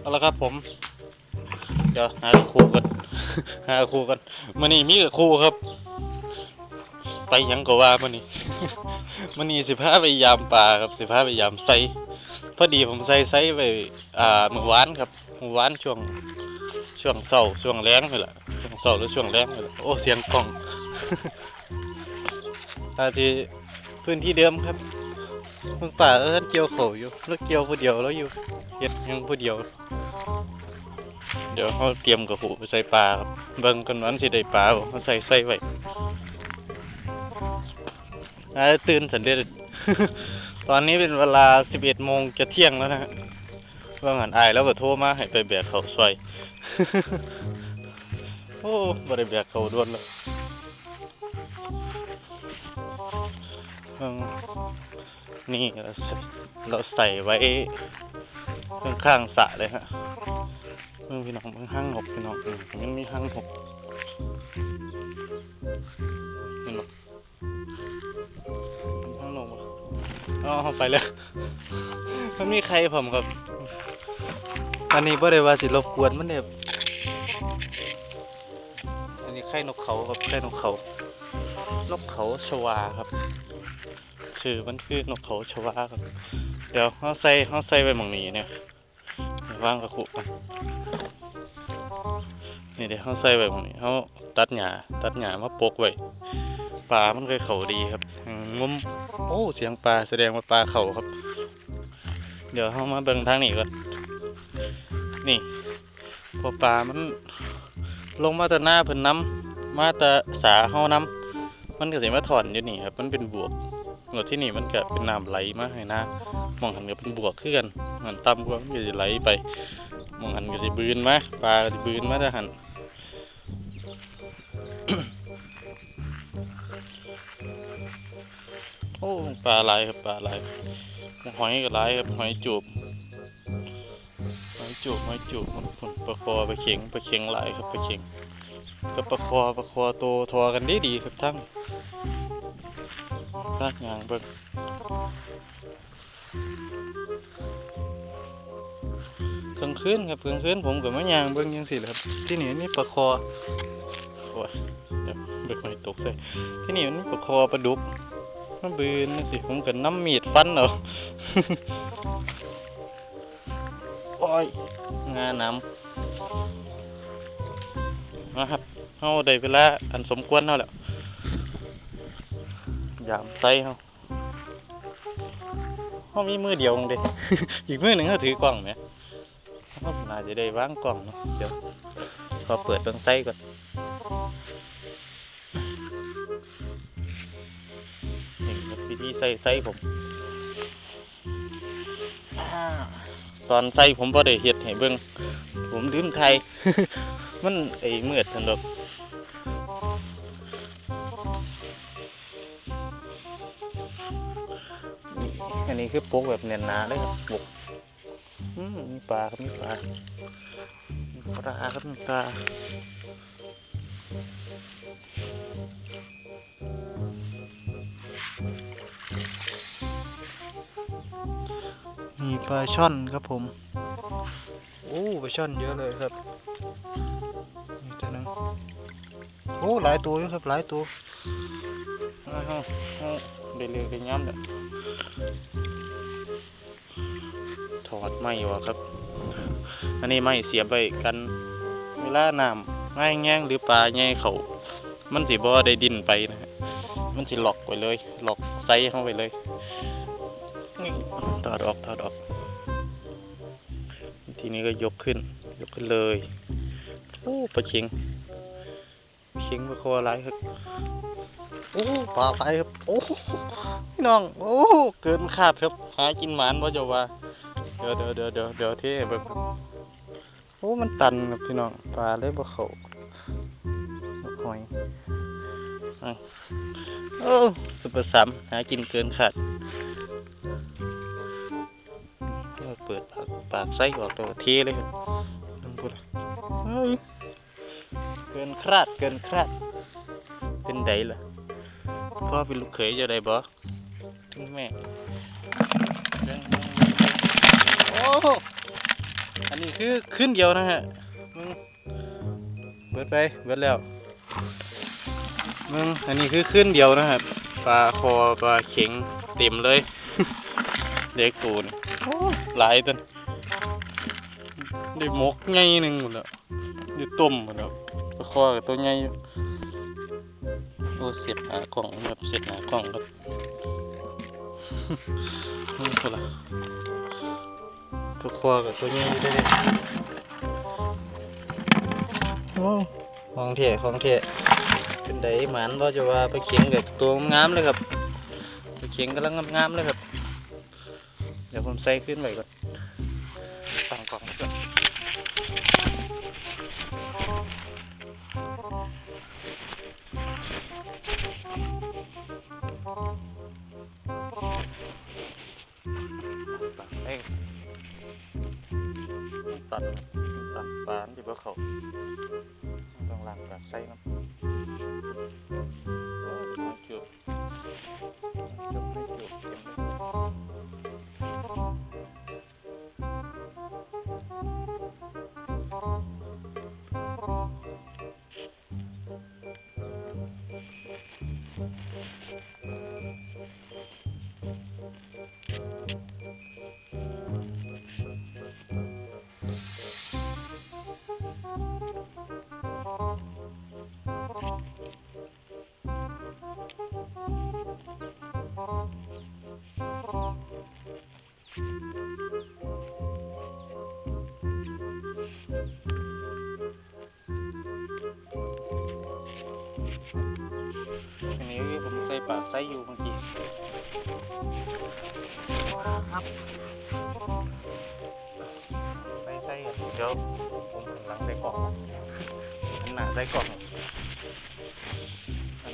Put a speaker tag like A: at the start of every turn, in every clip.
A: เอาละครับผม เดี๋ยวหาครูกันหาครูกันมื่อนี้มีกับครูครับ ไปยังก็ว่ามื่อนี้มื่อนี้สิพาไปยามป่าครับสิพาไปยามไซพอดีผมใส่ไซไปอ่ามื่อวานครับมื่อวานช่วงช่วงเสาช่วงแรงนี่แหละช่วงเสาหรือช่วงแรงนี่แหละโอ้เสียงกล้องอาที่พื้นที่เดิมครับ มืองป่าเออเกี่ยวเขอยู่แล้วเกี่ยวผู้เดียวแล้วอยู่เฮ็ดยังผู้เดียว เดี๋ยวเขาเตรียมกระหูไปใส่ปลาครับเบิ่งกันวันสิได้ปลาบ่เขาใส่ใส่ไว้อาตื่นสันเด็จตอนนี้เป็นเวลา 11โมงจะเที่ยงแล้วนะฮะว่างันอายแล้วก็โทรมาให้ไปแบกเขาวซอย โอ้บ่ได้แบกเขาด่วนแล้ว นี่เราใส่เราใส่ไว้ข้างๆสระเลยฮะเมืองพี่น้องเมืองห้างหกพี่น้องอืมมันมีห้างหกนี่นาะมันห้างหกบ่อ๋อเอาไปเลยมันมีใครผมครับ อันนี้บ่ได้ว่าสิรบกวนมันเนี่ยอันนี้ไข่นกเขาครับไข่นกเขานกเขาชวาครับ ชื่อมันคือนกเขาชวาครับเดี๋ยวเขาใส่เขาใส่ไว้หมองนี้เนี่ยว่างกระคุกนนี่เดี๋ยวเขาใส่ไว้ตรงนี้เขาตัดหญ้าตัดหญ้ามาปกไว้ปลามันเคยเขาดีครับอืมงมโอ้เสียงปลาแสดงว่าปลาเขาครับ เดี๋ยวเขามาเบิ่งทางนี้ก่อนนี่พอปลามันลงมาแต่หน้าเพิ่นน้ำมาแต่สาเฮาน้ำมันก็สิมาถอนอยู่นี่ครับ มันเป็นบวก หมดที่นี่มันก็เป็นน้ำไหลมาให้น้ามองหันก็เป็นบวกคือนหันต่ำกว่ามันก็สิไหลไปมองหันก็สิบืนมาปลาก็สิบืนมาแต่หันโอ้ปลาหลายครับปลาหลายหอยก็หลายครับหอยจูบหอยจูบหอยจูบมันผลปลาคอปลาเข็งปลาเข็งหลายครับปลาเข็งกับปลาคอปลาคอโตทอกันไดีดีครับทั้ง ลากยางเบิ่งกลางคืนครับกลางคืนผมกับมะยางเบิ่งยังสิแหละครับ ที่นี่มีปลาคอโอ้ยเดี๋ยวเบิ่งไม่ตกใส่ที่นี่มันมีปลาคอปลาดุกมันบืนสิผมกับน้ำมีดฟันเอาโอ้ยงาน้ำนะครับเอาได้เวลาอันสมควรเท่าแล้ว ยามใส่เขาเขามีมือเดียวเด้ อีกมือหนึ่งเขาถือกล่องไหมเขาน่าจะได้วางกล่องเนาะเดี๋ยวขอเปิดเบิ่งไส้ก่อนนี่ครับวิธีใส่ไส้ผม ตอนใส่ผมบ่ได้เฮ็ดให้เบิ่งผมลืมไทย มันไอ้เมือดทันดอก อันนี้คือปลูกแบบเนียนหนาเลยครับปลูกมีปลาครับมีปลามีปลาครับมีปลามีปลาช่อนครับผม โอ้ปลาช่อนเยอะเลยครับนี่ตัวนึงโอ้หลายตัวอยู่ครับหลายตัวเอาเอาเดี๋ยวเร็วเดี๋ยวย้ำเดี๋ย ถอดไม่วะครับ อันนี้ไม่เสียบไปกันเวลาน้ำง่ายแง่งหรือปลาแง่เขามันสิบ่ได้ดินไปนะฮะมันสิล็อกไว้เลยหลอกไซส์เข้าไปเลยถอดออกถอดออก ทีนี้ก็ยกขึ้น ยกขึ้นเลยโอ้ปลาเข็งเข็งปลาคออะไรครับโอ้ปลาไปครับโอ้พี่น้องโอ้เกินคาดครับ หากินหมานว่าจะว่า เดี๋ยวเดี๋ยวเดี๋ยวเดี๋ยวเดี๋ยวเท่เบิ่งครับโอ้มันตันครับพี่น้องปลาเลยบ่เขาบ่หอยอะโอ้สุดประสามหากินเกินขาดเปิดปากปากไส้ออกตัวเทเลยครับน้ำพุละเฮ้ยเกินคราดเกินคราดเป็นไดล่ะพ่อเป็นลูกเขยจะได้บ่ถึงแม่เบิ่งเบิ่งเบิ่งโอันนี้คือขึ้นเดียวนะฮะมึงเบิดไปเบิดแล้วมึงอันนี้คือขึ้นเดียวนะครับปลาคอปลาเข็งเต็มเลยเด็กตูนหลายตันได้หมกใหญ่หนึ่งหมดแล้วได้ต้มหมดแล้วปลาคอกับตัวใหญ่อยู่โอ้เสียบหากล่องแบบเสียบหากล่องครับ นี่คนละป ลาคอกับตัวใหญ่อยู่ได้เลยโอ้ของเท่ของเท่เป็นไดหมันว่าจะว่าไปเขียงกับตัวงามเลยครับไปเขียงกำลังงามๆเลยครับ เดี๋ยวผมใส่ขึ้นไปก่อนตั้งกล่องก่อนเอ้ ตัดตัดปลาที่บ่เขาต้องล้างแบบใส่น้ นนี้ผมใส่ปากใส่อยู่เมื่อกี้ครับใส่ใส่กันเดี๋ยวผมถึงหลังใส่กล่องอันหนาใส่กล่องอั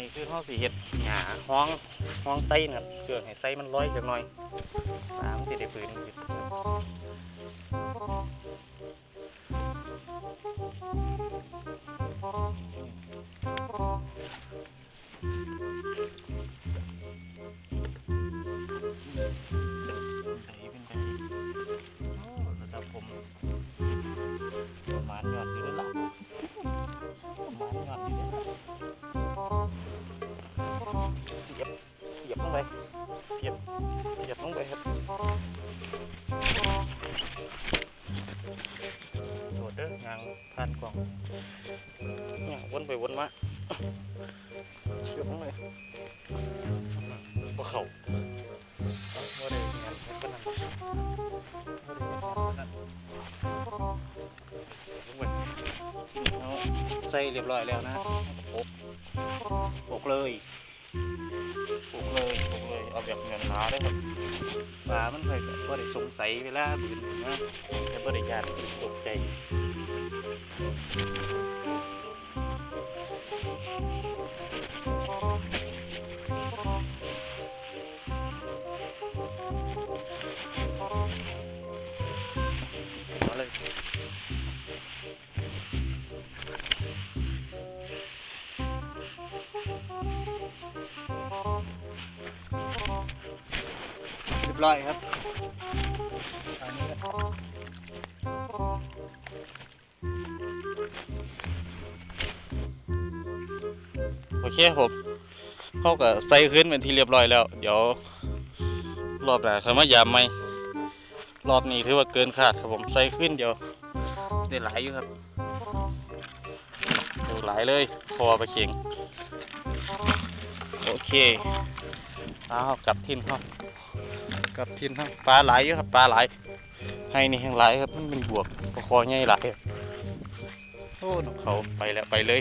A: นี้คือเขาสีเห็ดหยาห้องห้องไส้นะครับเพื่อให้ไส้มันร้อยจักหน่อยตามสิได้ปืนสิ ยบลงไป เสียบ เสียบลงไปครับ โดดเด้องางผ่านกล่องเนี่ยวนไปวนมา เสียบลงไปบ่เข่าบ่ได้งานปานนั้นใส่เรียบร้อยแล้วนะโปกโปกเลย โปกเลยโปกเลยเอาแบบเงินหนาได้ครับปลามันเคยก็ได้สงสัยเวลาบืนอยู่นะแต่บ่ได้ยานตกใจ ร้อยครับอันนี้โอเคผมเขาก็ใส่ขึ้นเป็นที่เรียบร้อยแล้ว เดี๋ยว รอบหน้าเขามายามไหมรอบนี้ถือว่าเกินคาดครับผมใส่ขึ้นเดี๋ยวได้หลายอยู่ครับได้หลายเลยพอไปเขียงโอเคเอากลับทิ้นครับ กับทินครับปลาหลายอยู่ครับปลาหลายให้นี่แห้งหลายครับมันเป็นบวกปลาคอใหญ่หลายโอ้นกเขาไปแล้วไปเลย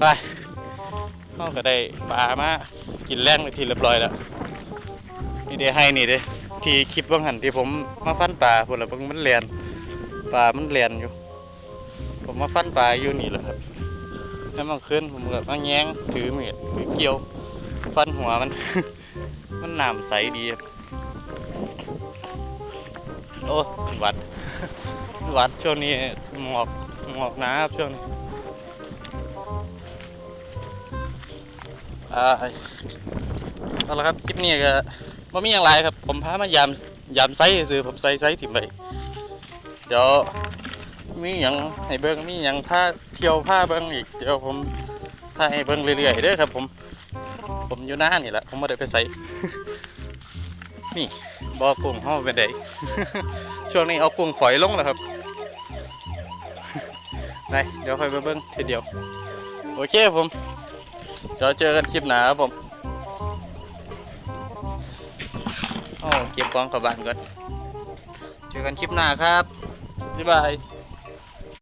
A: ไปเขาก็ได้ปลามากินแรงไปทีเรียบร้อยแล้วนี่เด้ให้นี่เด้ที่คลิปบางหันที่ผมมาฟันปลาพวกเราเพิ่งมันเลียนปลามันเลียนอยู่ ผมมาฟันปลาอยู่นี่แหละครับแล้วมันขึ้นผมก็มาแย้งถือเมีดถือเกี่ยว ฟันหัวมัน มันน้ำใสดีครับ โอ้วัด วัดช่วงนี้หมอกหมอกนาครับช่วงนี้อ่าเอาละครับคลิปนี้ก็มว่ามีอย่างไรครับ ผมพามายามยามไซส์ซื้อผมใส่ไซส์ถิ่มไปเดี๋ยวมีอย่างให้เบิ้งมีอย่างผ้าเที่ยวผ้าเบิ้งอีกเดี๋ยวผมพาให้เบิ้งเรื่อยๆเด้อครับผม อยู่หน้านี่แหละผมไม่ได้ไปใส่นี่บ่อกุ้งห้องเป็นไดช่วงนี้เอากุ้งฝอยลงแล้วครับไปเดี๋ยวค่อยไปเบิ้งทีเดียว โอเคผมเดี๋ยวเจอกันคลิปหน้าครับผมโอ้เก็บกองเข้าบ้านก่อนเจอกันคลิปหน้าครับบ๊ายบาย